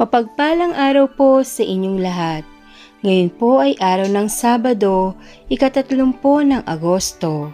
Mapagpalang araw po sa inyong lahat. Ngayon po ay araw ng Sabado, ikatatlumpo ng Agosto.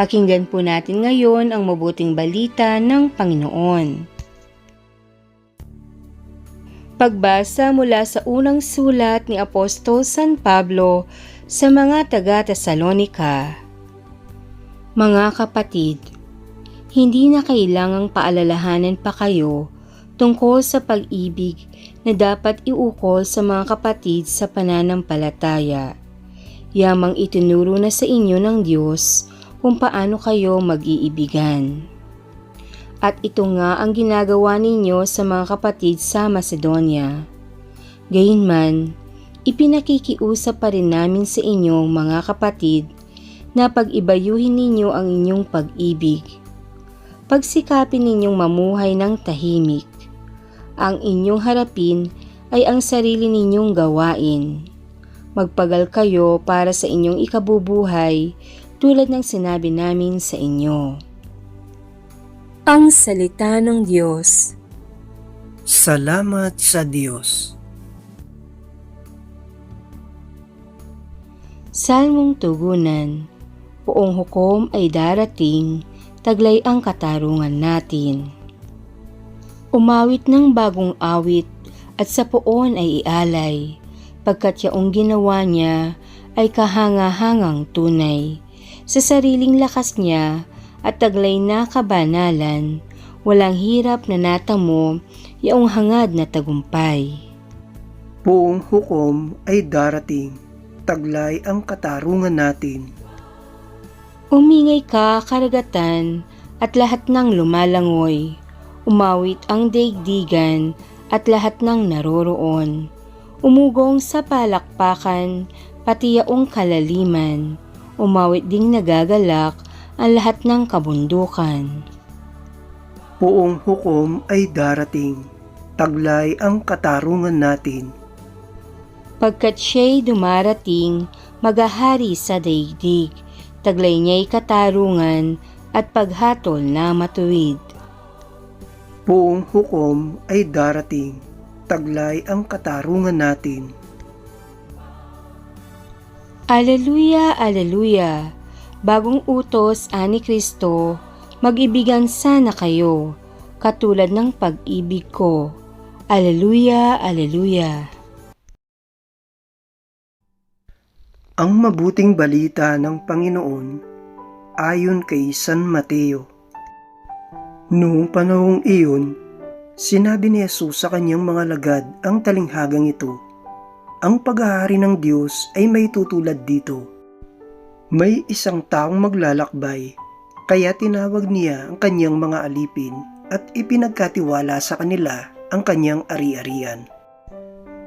Pakinggan po natin ngayon ang mabuting balita ng Panginoon. Pagbasa mula sa unang sulat ni Apostol San Pablo sa mga taga-Tesalonika. Mga kapatid, hindi na kailangang paalalahanan pa kayo tungkol sa pag-ibig na dapat iukol sa mga kapatid sa pananampalataya. Yamang itinuro na sa inyo ng Diyos kung paano kayo mag-iibigan. At ito nga ang ginagawa ninyo sa mga kapatid sa Macedonia. Gayunman, ipinakikiusap pa rin namin sa inyo mga kapatid na pag-ibayuhin ninyo ang inyong pag-ibig. Pagsikapin ninyong mamuhay ng tahimik. Ang inyong harapin ay ang sarili ninyong gawain. Magpagal kayo para sa inyong ikabubuhay tulad ng sinabi namin sa inyo. Ang Salita ng Diyos Salamat sa Diyos. Salmong Tugunan Poong hukom ay darating, taglay ang katarungan natin. Umawit ng bagong awit at sa poon ay ialay, pagkat yaong ginawa niya ay kahanga-hangang tunay. Sa sariling lakas niya at taglay na kabanalan, walang hirap na natamo yaong hangad na tagumpay. Buong hukom ay darating, taglay ang katarungan natin. Umingay ka, karagatan, at lahat ng lumalangoy. Umawit ang daigdigan at lahat ng naroroon. Umugong sa palakpakan, pati yaong kalaliman. Umawit ding nagagalak ang lahat ng kabundukan. Buong hukom ay darating, taglay ang katarungan natin. Pagkat siya'y dumarating, magahari sa daigdig. Taglay niya'y katarungan at paghatol na matuwid. Buong hukom ay darating, taglay ang katarungan natin. Aleluya, aleluya. Bagong utos ani Kristo, mag-ibigan sana kayo, katulad ng pag-ibig ko. Aleluya, aleluya. Ang mabuting balita ng Panginoon ayon kay San Mateo. Noong panahong iyon, sinabi ni Jesus sa kanyang mga lagad ang talinghagang ito, Ang paghahari ng Diyos ay may tutulad dito. May isang taong maglalakbay, kaya tinawag niya ang kanyang mga alipin at ipinagkatiwala sa kanila ang kanyang ari-arian.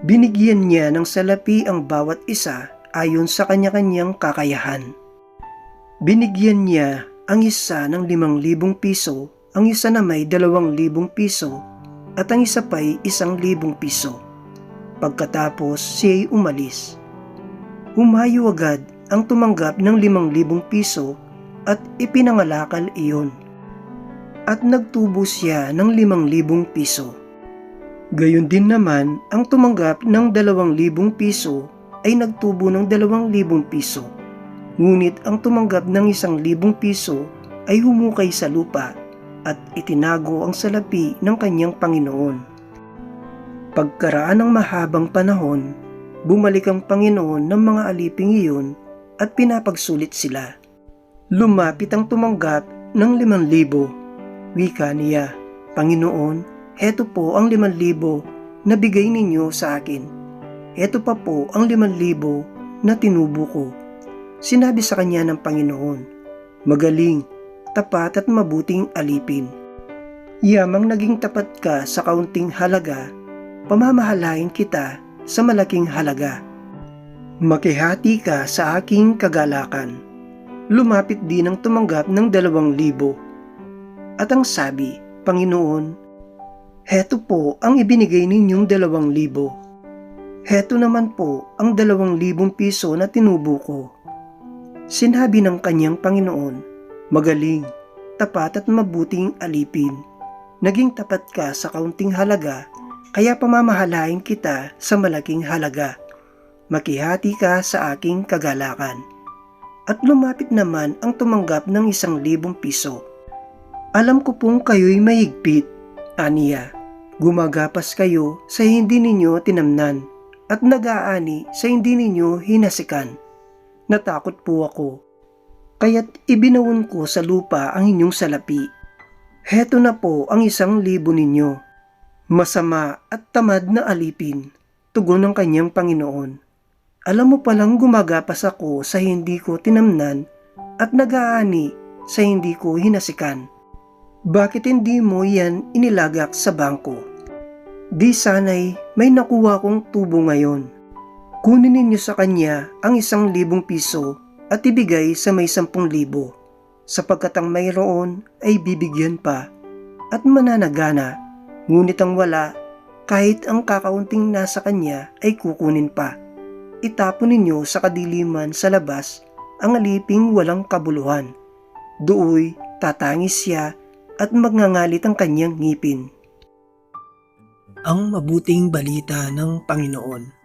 Binigyan niya ng salapi ang bawat isa ayon sa kanya-kanyang kakayahan. Binigyan niya ang isa ng limang libong piso, ang isa na may dalawang libong piso, at ang isa pa'y isang libong piso. Pagkatapos siya'y umalis. Humayo agad ang tumanggap ng limang libong piso at ipinangalakal iyon. At nagtubo siya ng limang libong piso. Gayon din naman ang tumanggap ng dalawang libong piso ay nagtubo ng dalawang libong piso. Ngunit ang tumanggap ng isang libong piso ay humukay sa lupa at itinago ang salapi ng kanyang Panginoon. Pagkaraan ng mahabang panahon, bumalik ang Panginoon ng mga aliping iyon at pinapagsulit sila. Lumapit ang tumanggap ng limang libo. Wika niya, Panginoon, heto po ang limang libo na bigay ninyo sa akin. Ito pa po ang liman libo na tinubo ko. Sinabi sa kanya ng Panginoon, Magaling, tapat at mabuting alipin. Yamang naging tapat ka sa kaunting halaga, pamamahalain kita sa malaking halaga. Makihati ka sa aking kagalakan. Lumapit din ang tumanggap ng dalawang libo. At ang sabi, Panginoon, Heto po ang ibinigay ninyong dalawang libo. Heto naman po ang dalawang libong piso na tinubo ko. Sinabi ng kanyang Panginoon, Magaling, tapat at mabuting alipin. Naging tapat ka sa kaunting halaga, kaya pamamahalain kita sa malaking halaga. Makihati ka sa aking kagalakan. At lumapit naman ang tumanggap ng isang libong piso. Alam ko pong kayo'y mahigpit, aniya. Gumagapas kayo sa hindi ninyo tinamnan at nag-aani sa hindi ninyo hinasikan. Natakot po ako, kaya't ibinawon ko sa lupa ang inyong salapi. Heto na po ang isang libo ninyo. Masama at tamad na alipin, tugon ng kanyang Panginoon. Alam mo palang gumagapas ako sa hindi ko tinamnan at nag-aani sa hindi ko hinasikan. Bakit hindi mo yan inilagak sa bangko? Di sanay may nakuha kong tubo ngayon. Kunin ninyo sa kanya ang isang libong piso at ibigay sa may sampung libo, sapagkat ang mayroon ay bibigyan pa at mananagana, ngunit ang wala, kahit ang kakaunting nasa kanya ay kukunin pa. Itapon ninyo sa kadiliman sa labas ang aliping walang kabuluhan. Dooy tatangis siya at magngangalit ang kanyang ngipin. Ang mabuting balita ng Panginoon.